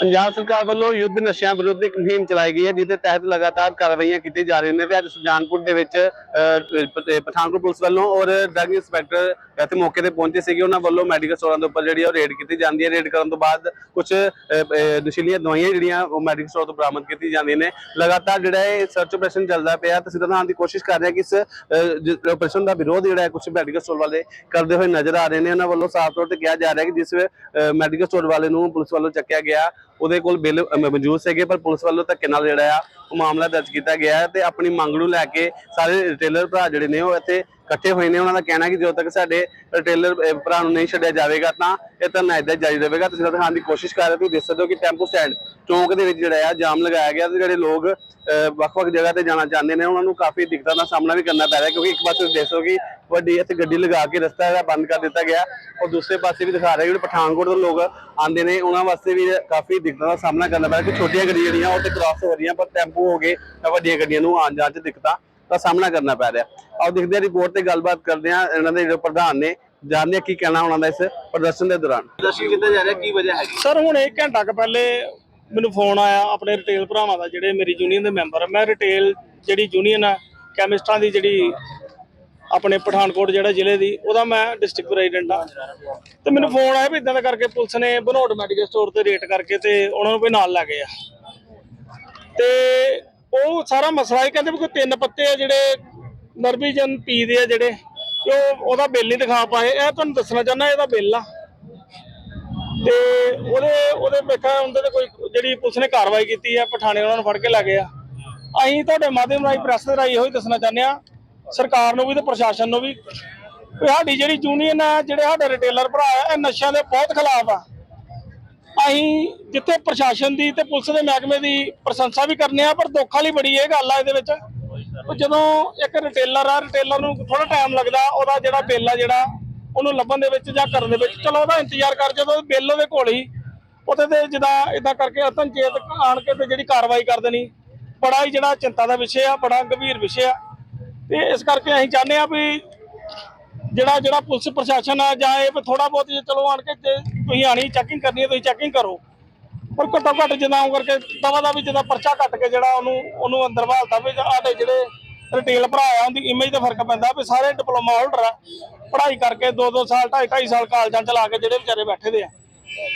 ਪੰਜਾਬ ਸਰਕਾਰ ਵੱਲੋਂ ਯੁੱਧ ਨਸ਼ਿਆਂ ਵਿਰੁੱਧ ਇੱਕ ਮੁਹਿੰਮ ਚਲਾਈ ਗਈ ਹੈ, ਜਿਹਦੇ ਤਹਿਤ ਲਗਾਤਾਰ ਕਾਰਵਾਈਆਂ ਕੀਤੀ ਜਾ ਰਹੀਆਂ ਨੇ। ਤੇ ਅੱਜ ਸੁਜਾਨਪੁਰ ਦੇ ਵਿੱਚ ਪਠਾਨਕੋਟ ਪੁਲਿਸ ਵੱਲੋਂ ਔਰ ਡਰਗ ਇੰਸਪੈਕਟਰ ਇੱਥੇ ਮੌਕੇ ਤੇ ਪਹੁੰਚੇ ਸੀਗੇ। ਉਹਨਾਂ ਵੱਲੋਂ ਮੈਡੀਕਲ ਸਟੋਰਾਂ ਦੇ ਉੱਪਰ ਜਿਹੜੀ ਉਹ ਰੇਡ ਕੀਤੀ ਜਾਂਦੀ ਹੈ। ਰੇਡ ਕਰਨ ਤੋਂ ਬਾਅਦ ਕੁਝ ਨਸ਼ੀਲੀਆਂ ਦਵਾਈਆਂ ਜਿਹੜੀਆਂ ਉਹ ਮੈਡੀਕਲ ਸਟੋਰ ਤੋਂ ਬਰਾਮਦ ਕੀਤੀ ਜਾਂਦੀਆਂ ਨੇ। ਲਗਾਤਾਰ ਜਿਹੜਾ ਇਹ ਸਰਚ ਆਪਰੇਸ਼ਨ ਚੱਲਦਾ ਪਿਆ ਤੇ ਸਿੱਧਾ ਦੀ ਕੋਸ਼ਿਸ਼ ਕਰ ਰਿਹਾ ਕਿ ਇਸ ਆਪਰੇਸ਼ਨ ਦਾ ਵਿਰੋਧ ਜਿਹੜਾ ਹੈ ਕੁਝ ਮੈਡੀਕਲ ਸਟੋਰ ਵਾਲੇ ਕਰਦੇ ਹੋਏ ਨਜ਼ਰ ਆ ਰਹੇ ਨੇ। ਉਹਨਾਂ ਵੱਲੋਂ ਸਾਫ਼ ਤੌਰ ਤੇ ਕਿਹਾ ਜਾ ਰਿਹਾ ਕਿ ਜਿਸ ਮੈਡੀਕਲ ਸਟੋਰ ਵਾਲੇ ਨੂੰ ਪੁਲਿਸ ਵੱਲੋਂ ਚੱਕਿਆ ਗਿਆ ਉਹਦੇ ਕੋਲ ਬਿੱਲ ਮੌਜੂਦ ਸੀਗੇ, ਪਰ ਪੁਲਿਸ ਵੱਲੋਂ ਧੱਕੇ ਨਾਲ ਜਿਹੜਾ ਆ, ਉਹ ਮਾਮਲਾ ਦਰਜ ਕੀਤਾ ਗਿਆ ਹੈ ਤੇ ਆਪਣੀ ਮੰਗ ਨੂੰ ਲੈ ਕੇ ਸਾਰੇ ਰਿਟੇਲਰ ਭਰਾ ਜਿਹੜੇ ਨੇ ਉਹ ਇੱਥੇ ਇਕੱਠੇ ਹੋਏ ਨੇ ਉਹਨਾਂ ਦਾ ਕਹਿਣਾ ਕਿ ਜਦੋਂ ਤੱਕ ਸਾਡੇ ਰਿਟੇਲਰ ਭਰਾ ਨੂੰ ਨਹੀਂ ਛੱਡਿਆ ਜਾਵੇਗਾ ਤਾਂ ਇਹ ਧਰਨਾ ਏਦਾਂ ਹੀ ਜਾਰੀ ਰਹੇਗਾ। ਤੁਸੀਂ ਤਾਂ ਦਿਖਾਉਣ ਦੀ ਕੋਸ਼ਿਸ਼ ਕਰ ਰਹੇ ਹੋ ਤੁਸੀਂ ਦੇਖ ਸਕਦੇ ਹੋ ਕਿ ਟੈਂਪੋ ਸਟੈਂਡ ਚੌਂਕ ਦੇ ਵਿੱਚ ਜਿਹੜਾ ਆ ਜਾਮ ਲਗਾਇਆ ਗਿਆ ਤੇ ਜਿਹੜੇ ਲੋਕ ਅਹ, ਵੱਖ-ਵੱਖ ਜਗ੍ਹਾ ਤੇ ਜਾਣਾ ਚਾਹੁੰਦੇ ਨੇ ਉਹਨਾਂ ਨੂੰ ਕਾਫੀ ਦਿੱਕਤਾਂ ਦਾ ਸਾਹਮਣਾ ਵੀ ਕਰਨਾ ਪੈ ਰਿਹਾ ਕਿਉਂਕਿ ਇੱਕ ਪਾਸੇ ਤੁਸੀਂ ਦੇਖੋ ਕਿ ਵੱਡੀ ਇੱਥੇ ਗੱਡੀ ਲਗਾ ਕੇ ਰਸਤਾ ਜਿਹੜਾ ਬੰਦ ਕਰ ਦਿੱਤਾ ਗਿਆ ਔਰ ਦੂਸਰੇ ਪਾਸੇ ਵੀ ਦਿਖਾ ਰਿਹਾ ਜਿਹੜੇ ਪਠਾਨਕੋਟ ਤੋਂ ਲੋਕ ਆਉਂਦੇ ਨੇ ਉਹਨਾਂ ਵਾਸਤੇ ਵੀ ਕਾਫੀ ਦਿੱਕਤਾਂ ਦਾ ਸਾਹਮਣਾ ਕਰਨਾ ਪੈ ਰਿਹਾ। ਕਿ ਛੋਟੀਆਂ ਗੱਡੀਆਂ ਜਿਹੜੀਆਂ ਉਹ ਤੇ ਕ੍ਰਾਸ ਹੋ ਰਹੀਆਂ ਪਰ ਟੈਂਪੂ ਹੋ ਗਏ ਤਾਂ ਵੱਡੀਆਂ ਗੱਡੀਆਂ ਨੂੰ ਆਉਣ ਜਾਣ 'ਚ ਦਿੱਕਤਾਂ ਦਾ ਸਾਹਮਣਾ ਕਰਨਾ ਪੈ ਰਿਹਾ। ਆਓ ਦੇਖਦੇ ਹਾਂ ਰਿਪੋਰਟ ਤੇ ਗੱਲਬਾਤ ਕਰਦੇ ਹਾਂ ਇਹਨਾਂ ਦੇ ਜਿਹੜੇ ਪ੍ਰਧਾਨ ਨੇ ਜਾਣਦੇ ਹਾਂ ਕੀ ਕਹਿਣਾ ਉਹਨਾਂ ਦਾ ਇਸ ਪ੍ਰਦਰਸ਼ਨ ਦੇ ਦੌਰਾਨ। ਪ੍ਰਦਰਸ਼ਨ ਕੀਤਾ ਜਾ ਰਿਹਾ ਕੀ ਵਜ੍ਹਾ ਹੈਗੀ? ਸਰ ਹੁਣ ਇੱਕ ਘੰਟਾ ਕੁ ਪਹਿਲੇ ਮੈਨੂੰ ਫੋਨ ਆਇਆ ਆਪਣੇ ਰਿਟੇਲ ਭਰਾਵਾਂ ਦਾ ਜਿਹੜੇ ਮੇਰੀ ਯੂਨੀਅਨ ਦੇ ਮੈਂਬਰ ਆ। ਮੈਂ ਰਿਟੇਲ ਜਿਹੜੀ ਯੂਨੀਅਨ ਆ ਕੈਮਿਸਟਾਂ ਦੀ ਜਿਹੜੀ ਆਪਣੇ ਪਠਾਨਕੋਟ ਜਿਹੜਾ ਜ਼ਿਲ੍ਹੇ ਦੀ ਉਹਦਾ ਮੈਂ ਡਿਸਟ੍ਰਿਕਟ ਪ੍ਰੈਜ਼ੀਡੈਂਟ ਆ। ਤੇ ਮੈਨੂੰ ਫੋਨ ਆਇਆ ਵੀ ਇਦਾਂ ਦਾ ਕਰਕੇ ਪੁਲਿਸ ਨੇ ਬਨੋਟ ਮੈਡੀਕਲ ਸਟੋਰ ਤੇ ਰੇਟ ਕਰਕੇ ਤੇ ਉਹਨਾਂ ਨੂੰ ਕੋਈ ਨਾਲ ਲੈ ਗਏ ਆ। ਤੇ ਉਹ ਸਾਰਾ ਮਸਲਾ ਇਹ ਕਹਿੰਦੇ ਵੀ ਕੋਈ ਤਿੰਨ ਪੱਤੇ ਆ ਜਿਹੜੇ ਨਰਬੀਜਨ ਪੀ ਦੇ ਆ ਜਿਹੜੇ, ਤੇ ਉਹ ਉਹਦਾ ਬਿੱਲ ਨਹੀਂ ਦਿਖਾ ਪਾਏ। ਇਹ ਤੁਹਾਨੂੰ ਦੱਸਣਾ ਚਾਹੁੰਦਾ ਇਹਦਾ ਬਿੱਲ ਆ। ਤੇ ਉਹਦੇ ਉਹਦੇ ਵੇਖਾ ਉਹਦੇ ਤੇ ਕੋਈ ਜਿਹੜੀ ਪੁਲਿਸ ਨੇ ਕਾਰਵਾਈ ਕੀਤੀ ਹੈ ਪਠਾਣੇ ਉਹਨਾਂ ਨੂੰ ਫੜ ਕੇ ਲੈ ਗਏ ਆ। ਅਸੀਂ ਤੁਹਾਡੇ ਮਾਧਿਅਮ ਰਾਹੀਂ, ਪ੍ਰੈਸ ਦੇ ਰਾਹੀਂ ਇਹੋ ਹੀ ਦੱਸਣਾ ਚਾਹੁੰਦੇ ਆ। ਸਰਕਾਰ ਨੂੰ ਵੀ ਤੇ ਪ੍ਰਸ਼ਾਸਨ ਨੂੰ ਵੀ ਸਾਡੀ ਜਿਹੜੀ ਯੂਨੀਅਨ ਹੈ ਜਿਹੜੇ ਸਾਡੇ ਰਿਟੇਲਰ ਭਰਾ ਆ, ਇਹ ਨਸ਼ਿਆਂ ਦੇ ਬਹੁਤ ਖਿਲਾਫ ਆ। ਅਸੀਂ ਜਿੱਥੇ ਪ੍ਰਸ਼ਾਸਨ ਦੀ ਤੇ ਪੁਲਿਸ ਦੇ ਮਹਿਕਮੇ ਦੀ ਪ੍ਰਸ਼ੰਸਾ ਵੀ ਕਰਨੇ ਆ, ਪਰ ਦੁੱਖ ਵਾਲੀ ਬੜੀ ਇਹ ਗੱਲ ਆ ਇਹਦੇ ਵਿੱਚ। ਉਹ ਜਦੋਂ ਇੱਕ ਰਿਟੇਲਰ ਆ ਰਿਟੇਲਰ ਨੂੰ ਥੋੜਾ ਟਾਈਮ ਲੱਗਦਾ, ਉਹਦਾ ਜਿਹੜਾ ਬਿੱਲ ਆ ਜਿਹੜਾ, ਉਹਨੂੰ ਲੱਭਣ ਦੇ ਵਿੱਚ ਜਾਂ ਕਰਨ ਦੇ ਵਿੱਚ, ਚਲੋ ਉਹਦਾ ਇੰਤਜ਼ਾਰ ਕਰ, ਜਦੋਂ ਬਿੱਲ ਉਹਦੇ ਕੋਲ ਹੀ ਉਹਦੇ ਤੇ ਜਿੱਦਾਂ ਇਦਾਂ ਕਰਕੇ ਅਤਨਚੇਤ ਆਣ ਕੇ ਤੇ ਜਿਹੜੀ ਕਾਰਵਾਈ ਕਰ ਦੇਣੀ, ਬੜਾ ਹੀ ਜਿਹੜਾ ਚਿੰਤਾ ਦਾ ਵਿਸ਼ੇ ਆ, ਬੜਾ ਗੰਭੀਰ ਵਿਸ਼ੇ ਆ। ਤੇ ਇਸ ਕਰਕੇ ਅਸੀਂ ਚਾਹੁੰਦੇ ਆ ਵੀ ਜਿਹੜਾ ਜਿਹੜਾ ਪੁਲਿਸ ਪ੍ਰਸ਼ਾਸਨ ਆ ਜਾਂ ਇਹ ਥੋੜਾ ਬਹੁਤ ਜੇ ਚਲੋ ਆਣ ਕੇ ਜੇ ਤੁਸੀਂ ਆਣੀ ਚੈਕਿੰਗ ਕਰਨੀ ਹੈ, ਤੁਸੀਂ ਚੈਕਿੰਗ ਕਰੋ। ਪਰ ਘੱਟੋ ਘੱਟ ਜਿੱਦਾਂ ਉਹ ਕਰਕੇ ਦਵਾ ਦਾ ਵੀ ਜਿੱਦਾਂ ਪਰਚਾ ਕੱਟ ਕੇ ਜਿਹੜਾ ਉਹਨੂੰ ਉਹਨੂੰ ਅੰਦਰ ਭਾਲਦਾ ਵੀ ਸਾਡੇ ਜਿਹੜੇ ਰਿਟੇਲ ਭਰਾ ਆ, ਉਹਦੀ ਇਮੇਜ ਤੇ ਫ਼ਰਕ ਪੈਂਦਾ ਵੀ ਸਾਰੇ ਡਿਪਲੋਮਾ ਹੋਲਡਰ ਆ। ਪੜ੍ਹਾਈ ਕਰਕੇ 2-2 ਸਾਲ 2.5 ਸਾਲ ਕਾਲਜਾਂ ਚ ਲਾ ਕੇ ਜਿਹੜੇ ਵਿਚਾਰੇ ਬੈਠੇ ਦੇ ਆ।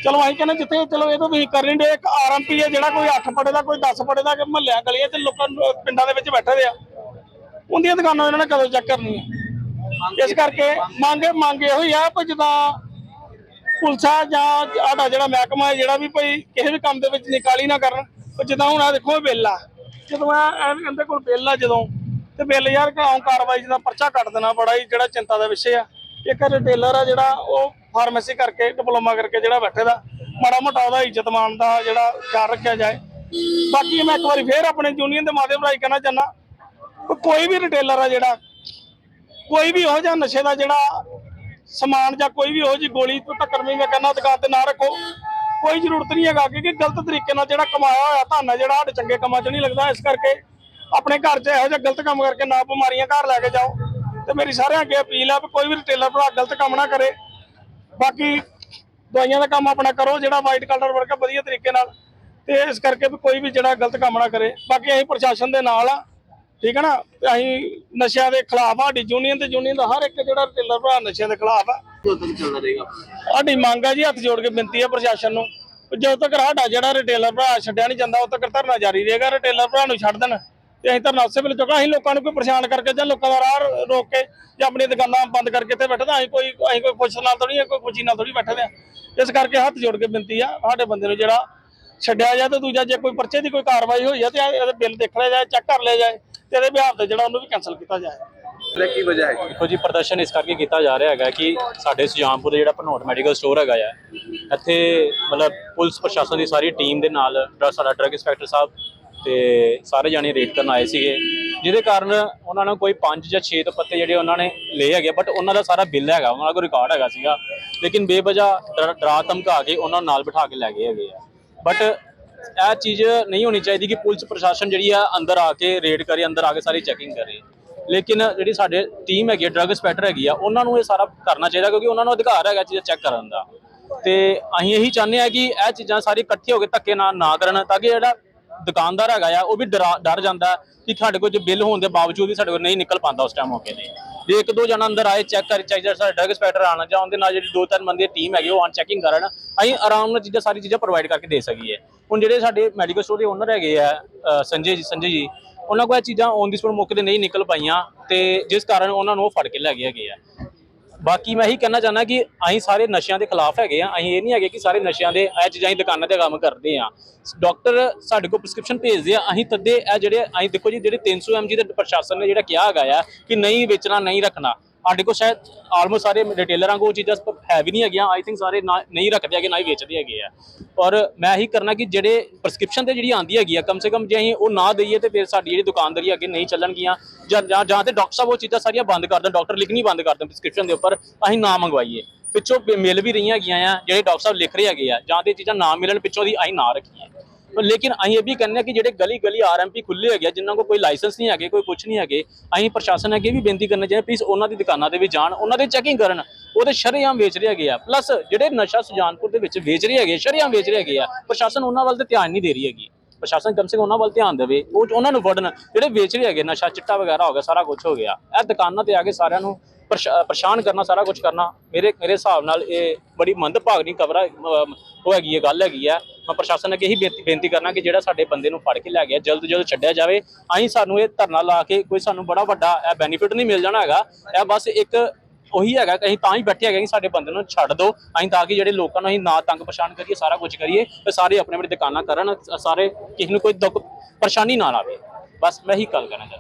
ਚਲੋ ਅਸੀਂ ਕਹਿੰਦੇ ਜਿੱਥੇ ਚਲੋ ਇਹ ਤਾਂ ਤੁਸੀਂ ਕਰ ਨਹੀਂ ਦੇ ਇੱਕ ਆਰਐਮਪੀ ਹੈ ਜਿਹੜਾ ਕੋਈ 8 ਪੜੇ ਦਾ, ਕੋਈ 10 ਪੜੇ ਦਾ, ਕਿ ਮਹੱਲਿਆਂ ਗਲੀਆਂ ਚ ਲੋਕਾਂ ਪਿੰਡਾਂ ਦੇ ਵਿੱਚ ਬੈਠੇ ਦੇ ਆ। ਉਹਦੀਆਂ ਦੁਕਾਨਾਂ ਇਹਨਾਂ ਨੇ ਕਦੋਂ ਚੈੱਕ ਕਰਨੀਆਂ? ਇਸ ਕਰਕੇ ਮੰਗ ਮੰਗ ਇਹੋ ਹੀ ਆ ਵੀ ਜਿੱਦਾਂ ਪੁਲਿਸ ਜਾਂ ਸਾਡਾ ਜਿਹੜਾ ਮਹਿਕਮਾ ਹੈ, ਜਿਹੜਾ ਵੀ ਕੋਈ ਕਿਸੇ ਵੀ ਕੰਮ ਦੇ ਵਿੱਚ ਨਿਕਾਲੀ ਨਾ ਕਰਨ ਜਿੱਦਾਂ ਹੁਣ ਆ ਦੇਖੋ ਬਿੱਲ ਆ। ਜਦੋਂ ਆ ਇਹਦੇ ਕੋਲ ਬਿੱਲ ਆ ਜਦੋਂ, ਤੇ ਬਿੱਲ ਯਾਰ ਕਿਉਂ ਕਾਰਵਾਈ ਜਿਹਦਾ ਪਰਚਾ ਕੱਟ ਦੇਣਾ ਬੜਾ ਹੀ ਜਿਹੜਾ ਚਿੰਤਾ ਦਾ ਵਿਸ਼ੇ ਆ। ਇੱਕ ਰਿਟੇਲਰ ਆ ਜਿਹੜਾ ਉਹ ਫਾਰਮੇਸੀ ਕਰਕੇ ਡਿਪਲੋਮਾ ਕਰਕੇ ਜਿਹੜਾ ਬੈਠੇ ਦਾ, ਮਾੜਾ ਮੋਟਾ ਉਹਦਾ ਇੱਜ਼ਤ ਮਾਨ ਦਾ ਜਿਹੜਾ ਖਿਆਲ ਰੱਖਿਆ ਜਾਏ। ਬਾਕੀ ਮੈਂ ਇੱਕ ਵਾਰੀ ਫੇਰ ਆਪਣੇ ਯੂਨੀਅਨ ਦੇ ਮਾਧਿਅਮ ਰਾਹੀਂ ਕਹਿਣਾ ਚਾਹੁੰਦਾ ਕੋਈ ਵੀ ਰਿਟੇਲਰ ਆ ਜਿਹੜਾ ਕੋਈ ਵੀ ਇਹੋ ਜਿਹਾ ਨਸ਼ੇ ਦਾ ਜਿਹੜਾ ਸਮਾਨ ਜਾਂ ਕੋਈ ਵੀ ਇਹੋ ਜਿਹੀ ਗੋਲੀ ਤੋਂ ਟੱਕਰਵੀਂ ਮੈਂ ਕਹਿੰਦਾ ਦੁਕਾਨ ਤੇ ਨਾ ਰੱਖੋ। ਕੋਈ ਜ਼ਰੂਰਤ ਨਹੀਂ ਹੈਗਾ ਕਿਉਂਕਿ ਗਲਤ ਤਰੀਕੇ ਨਾਲ ਜਿਹੜਾ ਕਮਾਇਆ ਹੋਇਆ ਧਨ ਹੈ, ਜਿਹੜਾ ਸਾਡੇ ਚੰਗੇ ਕੰਮਾਂ 'ਚ ਨਹੀਂ ਲੱਗਦਾ, ਇਸ ਕਰਕੇ ਆਪਣੇ ਘਰ 'ਚ ਇਹੋ ਜਿਹਾ ਗਲਤ ਕੰਮ ਕਰਕੇ ਨਾ ਬਿਮਾਰੀਆਂ ਘਰ ਲੈ ਕੇ ਜਾਓ। ਤੇ ਮੇਰੀ ਸਾਰਿਆਂ ਅੱਗੇ ਅਪੀਲ ਆ ਵੀ ਕੋਈ ਵੀ ਰਿਟੇਲਰ ਭਰਾ ਗਲਤ ਕੰਮ ਨਾ ਕਰੇ। ਬਾਕੀ ਦਵਾਈਆਂ ਦਾ ਕੰਮ ਆਪਣਾ ਕਰੋ, ਜਿਹੜਾ ਵਾਈਟ ਕਲਰ ਵਰਗਾ ਵਧੀਆ ਤਰੀਕੇ ਨਾਲ। ਤੇ ਇਸ ਕਰਕੇ ਵੀ ਕੋਈ ਵੀ ਜਿਹੜਾ ਗਲਤ ਕੰਮ ਨਾ ਕਰੇ। ਬਾਕੀ ਅਸੀਂ ਪ੍ਰਸ਼ਾਸਨ ਦੇ ਨਾਲ ਆ। ਠੀਕ ਹੈ ਨਾ? ਤੇ ਅਸੀਂ ਨਸ਼ਿਆਂ ਦੇ ਖਿਲਾਫ ਆ, ਸਾਡੀ ਯੂਨੀਅਨ ਤੇ ਯੂਨੀਅਨ ਦਾ ਹਰ ਇੱਕ ਜਿਹੜਾ ਰਿਟੇਲਰ ਭਰਾ ਨਸ਼ਿਆਂ ਦੇ ਖਿਲਾਫ ਆ। ਸਾਡੀ ਮੰਗ ਆ ਜੀ ਹੱਥ ਜੋੜ ਕੇ ਬੇਨਤੀ ਆ ਪ੍ਰਸ਼ਾਸਨ ਨੂੰ। ਜਦੋਂ ਤੱਕ ਸਾਡਾ ਜਿਹੜਾ ਰਿਟੇਲਰ ਭਰਾ ਛੱਡਿਆ ਨਹੀਂ ਜਾਂਦਾ, ਉਦੋਂ ਤੱਕ ਧਰਨਾ ਜਾਰੀ ਰਹੇਗਾ ਰਿਟੇਲਰ ਭਰਾ ਨੂੰ ਛੱਡ ਦੇਣ। ਤੇ ਅਸੀਂ ਧਰਨਾ ਉਸੇ ਵੇਲੇ ਚੁੱਕਾ ਅਸੀਂ ਲੋਕਾਂ ਨੂੰ ਕੋਈ ਪਰੇਸ਼ਾਨ ਕਰਕੇ ਜਾਂ ਲੋਕਾਂ ਦਾ ਰਾਹ ਰੋਕ ਕੇ ਜਾਂ ਆਪਣੀਆਂ ਦੁਕਾਨਾਂ ਬੰਦ ਕਰਕੇ ਇੱਥੇ ਬੈਠੇ ਤਾਂ ਅਸੀਂ ਕੋਈ ਅਸੀਂ ਕੋਈ ਖੁਸ਼ ਨਾਲ ਥੋੜੀ ਕੋਈ ਖੁਸ਼ੀ ਨਾਲ ਥੋੜੀ ਬੈਠਦੇ ਦੇ ਆ। ਇਸ ਕਰਕੇ ਹੱਥ ਜੋੜ ਕੇ ਬੇਨਤੀ ਆ, ਸਾਡੇ ਬੰਦੇ ਨੂੰ ਜਿਹੜਾ ਛੱਡਿਆ ਜਾਏ ਤੇ ਦੂਜਾ ਜੇ ਕੋਈ ਪਰਚੇ ਦੀ ਕੋਈ ਕਾਰਵਾਈ ਹੋਈ ਆ ਤੇ ਇਹਦੇ ਬਿੱਲ ਦੇਖ ਲਿਆ ਜਾਏ, ਚੈੱਕ ਕਰ ਲਿਆ ਜਾਏ। ਤੇ ਇਹਦੇ ਬਿਹਾਰ ਤੇ ਜਿਹੜਾ ਉਹਨੂੰ ਵੀ ਕੈਨਸਲ ਕੀਤਾ ਜਾਏ। ਇਹਦਾ ਕੀ ਵਜ੍ਹਾ ਹੈ? ਦੇਖੋ ਜੀ ਪ੍ਰਦਰਸ਼ਨ ਇਸ ਕਰਕੇ ਕੀਤਾ ਜਾ ਰਿਹਾ ਹੈਗਾ ਕਿ ਸਾਡੇ ਸੁਜਾਨਪੁਰ ਦਾ ਜਿਹੜਾ ਭਨੋਟ ਮੈਡੀਕਲ ਸਟੋਰ ਹੈਗਾ ਆ ਇੱਥੇ ਮਤਲਬ ਪੁਲਿਸ ਪ੍ਰਸ਼ਾਸਨ ਦੀ ਸਾਰੀ ਟੀਮ ਦੇ ਨਾਲ ਸਾਡਾ ਡਰੱਗ ਇੰਸਪੈਕਟਰ ਸਾਹਿਬ ਤੇ ਸਾਰੇ ਜਾਣੇ ਰੇਡ ਕਰਨ ਆਏ ਸੀਗੇ ਜਿਹਦੇ ਕਾਰਨ ਉਹਨਾਂ ਨੂੰ ਕੋਈ 5 ਜਾਂ 6 ਤੋਂ ਪੱਤੇ ਜਿਹੜੇ ਉਹਨਾਂ ਨੇ ਲਏ ਹੈਗੇ but ਉਹਨਾਂ ਦਾ ਸਾਰਾ ਬਿੱਲ ਹੈਗਾ ਉਹਨਾਂ ਦਾ ਕੋਈ ਰਿਕਾਰਡ ਹੈਗਾ ਸੀਗਾ ਲੇਕਿਨ ਬੇਵਜ੍ਹਾ ਡਰ- ਡਰਾ ਧਮਕਾ ਕੇ ਉਹਨਾਂ ਨੂੰ ਨਾਲ ਬਿਠਾ ਕੇ ਲੈ ਗਏ ਹੈਗੇ ਆ। ਬਟ ਇਹ ਚੀਜ਼ ਨਹੀਂ ਹੋਣੀ ਚਾਹੀਦੀ ਕਿ ਪੁਲਿਸ ਪ੍ਰਸ਼ਾਸਨ ਜਿਹੜੀ ਆ ਅੰਦਰ ਆ ਕੇ ਰੇਡ ਕਰੇ, ਅੰਦਰ ਆ ਕੇ ਸਾਰੀ ਚੈਕਿੰਗ ਕਰੇ। ਲੇਕਿਨ ਜਿਹੜੀ ਸਾਡੇ ਟੀਮ ਹੈਗੀ ਡਰੱਗ ਇੰਸਪੈਕਟਰ ਹੈਗੀ ਆ, ਉਹਨਾਂ ਨੂੰ ਇਹ ਸਾਰਾ ਕਰਨਾ ਚਾਹੀਦਾ ਕਿਉਂਕਿ ਉਹਨਾਂ ਨੂੰ ਅਧਿਕਾਰ ਹੈਗਾ ਚੀਜ਼ਾਂ ਚੈੱਕ ਕਰਨ ਦਾ। ਤੇ ਅਸੀਂ ਇਹੀ ਚਾਹੁੰਦੇ ਆ ਕਿ ਇਹ ਚੀਜ਼ਾਂ ਸਾਰੀ ਇਕੱਠੇ ਹੋ ਕੇ ਧੱਕੇ ਨਾਲ ਨਾ ਕਰਨ ਤਾਂ ਕਿ ਜਿਹੜਾ ਦੁਕਾਨਦਾਰ ਹੈਗਾ ਆ, ਉਹ ਵੀ ਡਰਾ- ਡਰ ਜਾਂਦਾ ਕਿ ਸਾਡੇ ਕੋਲ ਜੇ ਬਿੱਲ ਹੋਣ ਦੇ ਬਾਵਜੂਦ ਵੀ ਸਾਡੇ ਕੋਲ ਨਹੀਂ ਨਿਕਲ ਪਾਉਂਦਾ ਉਸ ਟਾਈਮ ਮੌਕੇ ਤੇ। ਜੇ ਇੱਕ ਦੋ ਜਣਾ ਅੰਦਰ ਆਏ ਚੈੱਕ ਕਰ ਚਾਹੀਦਾ ਸਾਡੇ ਡਰੱਗ ਇੰਸਪੈਕਟਰ ਆਣਾ ਜਾਂ ਉਹਦੇ ਨਾਲ ਜਿਹੜੀ ਦੋ ਤਿੰਨ ਬੰਦੇ ਟੀਮ ਹੈਗੀ, ਉਹ ਆਨ ਚੈਕਿੰਗ ਕਰਨ। ਅਸੀਂ ਆਰਾਮ ਨਾਲ ਚੀਜ਼ਾਂ ਸਾਰੀ ਚੀਜ਼ਾਂ ਪ੍ਰੋਵਾਈਡ ਕਰਕੇ ਦੇ ਸਕੀਏ। ਹੁਣ ਜਿਹੜੇ ਸਾਡੇ ਮੈਡੀਕਲ ਸਟੋਰ ਦੇ ਓਨਰ ਹੈਗੇ ਆ ਸੰਜੇ ਜੀ ਸੰਜੇ ਜੀ, ਉਹਨਾਂ ਕੋਲ ਇਹ ਚੀਜ਼ਾਂ ਔਨ ਦੀ ਸਪੋਟ ਮੌਕੇ ਤੇ ਨਹੀਂ ਨਿਕਲ ਪਾਈਆਂ ਤੇ ਜਿਸ ਕਾਰਨ ਉਹਨਾਂ ਨੂੰ ਉਹ ਫੜ ਕੇ ਲੈ ਗਏ ਹੈਗੇ ਆ। ਬਾਕੀ ਮੈਂ ਇਹੀ ਕਹਿਣਾ ਚਾਹੁੰਦਾ ਕਿ ਅਸੀਂ ਸਾਰੇ ਨਸ਼ਿਆਂ ਦੇ ਖਿਲਾਫ ਹੈਗੇ ਆ। ਅਸੀਂ ਇਹ ਨਹੀਂ ਹੈਗੇ ਕਿ ਸਾਰੇ ਨਸ਼ਿਆਂ ਦੇ ਇਹ ਚੀਜ਼ਾਂ ਹੀ ਦੁਕਾਨਾਂ ਤੇ ਕੰਮ ਕਰਦੇ ਆ। ਡਾਕਟਰ ਸਾਡੇ ਕੋਲ ਪ੍ਰਸਕ੍ਰਿਪਸ਼ਨ ਭੇਜਦੇ ਆ। ਅਸੀਂ ਤੱਦੇ ਇਹ ਜਿਹੜੇ, ਅਸੀਂ ਦੇਖੋ ਜੀ, ਜਿਹੜੇ 300 mg ਦੇ ਪ੍ਰਸ਼ਾਸਨ ਨੇ ਜਿਹੜਾ ਕਿਹਾ ਹੈਗਾ ਆ ਕਿ ਨਹੀਂ ਵੇਚਣਾ, ਨਹੀਂ ਰੱਖਣਾ। ਸਾਡੇ ਕੋਲ ਸ਼ਾਇਦ ਆਲਮੋਸਟ ਸਾਰੇ ਰਿਟੇਲਰਾਂ ਕੋਲ ਉਹ ਚੀਜ਼ਾਂ ਹੈ ਵੀ ਨਹੀਂ ਹੈਗੀਆਂ। ਆਈ ਥਿੰਕ ਸਾਰੇ ਨਾ- ਨਹੀਂ ਰੱਖਦੇ ਹੈਗੇ, ਨਾ ਹੀ ਵੇਚਦੇ ਹੈਗੇ ਆ। ਔਰ ਮੈਂ ਇਹੀ ਕਰਨਾ ਕਿ ਜਿਹੜੇ ਪ੍ਰਸਕ੍ਰਿਪਸ਼ਨ ਤੇ ਜਿਹੜੀ ਆਂਦੀ ਹੈਗੀ ਆ, ਕਮ ਸੇ ਕਮ ਜੇ ਅਸੀਂ ਉਹ ਨਾ ਦਈਏ ਤੇ ਫਿਰ ਸਾਡੀ ਜਿਹੜੀ ਦੁਕਾਨਦਾਰੀ ਅੱਗੇ ਨਹੀਂ ਚੱਲਣਗੀਆਂ। ਜਾਂ ਜਾਂ ਤੇ ਡਾਕਟਰ ਸਾਹਿਬ ਉਹ ਚੀਜ਼ਾਂ ਸਾਰੀਆਂ ਬੰਦ ਕਰ ਦੇਣ ਡਾਕਟਰ ਲਿਖਣੀ ਬੰਦ ਕਰ ਦੇਣ ਪ੍ਰਸਕ੍ਰਿਪਸ਼ਨ ਦੇ ਉੱਪਰ, ਅਸੀਂ ਨਾ ਮੰਗਵਾਈਏ। ਪਿੱਛੋਂ ਮਿਲ ਵੀ ਰਹੀਆਂ ਹੈਗੀਆਂ ਆ, ਜਿਹੜੇ ਡਾਕਟਰ ਸਾਹਿਬ ਲਿਖ ਰਹੇ ਹੈਗੇ ਆ, ਜਾਂ ਤੇ ਇਹ ਚੀਜ਼ਾਂ ਨਾ ਮਿਲਣ, ਪਿੱਛੋਂ ਦੀ ਅਸੀਂ ਨਾ ਰੱਖੀਏ ਲੇਕਿਨ ਅਸੀਂ ਇਹ ਵੀ ਕਹਿੰਦੇ ਆ ਕਿ ਜਿਹੜੇ ਗਲੀ ਗਲੀ ਆਰਐਮਪੀ ਖੁੱਲੇ ਹੈਗੇ ਆ, ਜਿਨ੍ਹਾਂ ਕੋਲ ਕੋਈ ਲਾਇਸੈਂਸ ਨਹੀਂ ਹੈਗੇ ਕੋਈ ਕੁਝ ਨਹੀਂ ਹੈਗੇ ਅਸੀਂ ਪ੍ਰਸ਼ਾਸਨ ਅੱਗੇ ਵੀ ਬੇਨਤੀ ਕਰਨਾ ਚਾਹੀਦਾ ਪਲੀਜ਼ ਉਹਨਾਂ ਦੀ ਦੁਕਾਨਾਂ ਦੇ ਵੀ ਜਾਣ ਉਹਨਾਂ ਦੇ ਚੈਕਿੰਗ ਕਰਨ ਉਹਦੇ ਸ਼ਰੇਆਮ ਵੇਚ ਰਹੇ ਹੈਗੇ ਆ ਪਲੱਸ ਜਿਹੜੇ ਨਸ਼ਾ ਸੁਜਾਨਪੁਰ ਦੇ ਵਿੱਚ ਵੇਚ ਰਹੇ ਹੈਗੇ ਸ਼ਰੇਆਮ ਵੇਚ ਰਹੇ ਹੈਗੇ ਆ ਪ੍ਰਸ਼ਾਸਨ ਉਹਨਾਂ ਵੱਲ ਤੇ ਧਿਆਨ ਨਹੀਂ ਦੇ ਰਹੀ ਹੈਗੀ। ਪ੍ਰਸ਼ਾਸਨ ਕਮ ਸੇ ਕਮ ਉਹਨਾਂ ਵੱਲ ਧਿਆਨ ਦੇਵੇ ਉਹ ਉਹਨਾਂ ਨੂੰ ਵੜਨ ਜਿਹੜੇ ਵੇਚ ਰਹੇ ਹੈਗੇ ਨਸ਼ਾ ਚਿੱਟਾ ਵਗੈਰਾ ਹੋ ਗਿਆ ਸਾਰਾ ਕੁਝ ਹੋ ਗਿਆ ਇਹ ਦੁਕਾਨਾਂ ਤੇ ਆ ਕੇ ਸਾਰਿਆਂ ਨੂੰ ਪਰੇਸ਼ਾਨ ਕਰਨਾ, ਸਾਰਾ ਕੁਝ ਕਰਨਾ, ਮੇਰੇ ਮੇਰੇ ਹਿਸਾਬ ਨਾਲ ਇਹ ਬੜੀ ਮੰਦਭਾਗਨੀ ਖਬਰ ਹੈ ਉਹ ਹੈਗੀ ਹੈ, ਗੱਲ ਹੈਗੀ ਆ। ਮੈਂ ਪ੍ਰਸ਼ਾਸਨ ਅੱਗੇ ਇਹੀ ਬੇਨਤੀ ਬੇਨਤੀ ਕਰਨਾ ਕਿ ਜਿਹੜਾ ਸਾਡੇ ਬੰਦੇ ਨੂੰ ਫੜ ਕੇ ਲੈ ਗਿਆ, ਜਲਦ ਤੋਂ ਜਲਦ ਛੱਡਿਆ ਜਾਵੇ। ਅਸੀਂ ਸਾਨੂੰ ਇਹ ਧਰਨਾ ਲਾ ਕੇ ਕੋਈ ਸਾਨੂੰ ਬੜਾ ਵੱਡਾ ਇਹ ਬੈਨੀਫਿਟ ਨਹੀਂ ਮਿਲ ਜਾਣਾ ਹੈਗਾ। ਇਹ ਬਸ ਇੱਕ ਉਹੀ ਹੈਗਾ ਕਿ ਅਸੀਂ ਤਾਂ ਹੀ ਬੈਠੇ ਹੈਗੇ ਕਿ ਸਾਡੇ ਬੰਦੇ ਨੂੰ ਛੱਡ ਦਿਓ ਅਸੀਂ ਤਾਂ ਕਿ ਜਿਹੜੇ ਲੋਕਾਂ ਨੂੰ ਅਸੀਂ ਨਾ ਤੰਗ ਪਰੇਸ਼ਾਨ ਕਰੀਏ, ਸਾਰਾ ਕੁਝ ਕਰੀਏ, ਤੇ ਸਾਰੇ ਆਪਣੇ ਆਪਣੇ ਦੁਕਾਨਾਂ ਕਰਨ, ਸਾਰੇ ਕਿਸੇ ਨੂੰ ਕੋਈ ਦੁੱਖ, ਪਰੇਸ਼ਾਨੀ ਨਾ ਆਵੇ ਬਸ ਮੈਂ ਇਹੀ ਗੱਲ ਕਰਨਾ ਚਾਹੁੰਦਾ।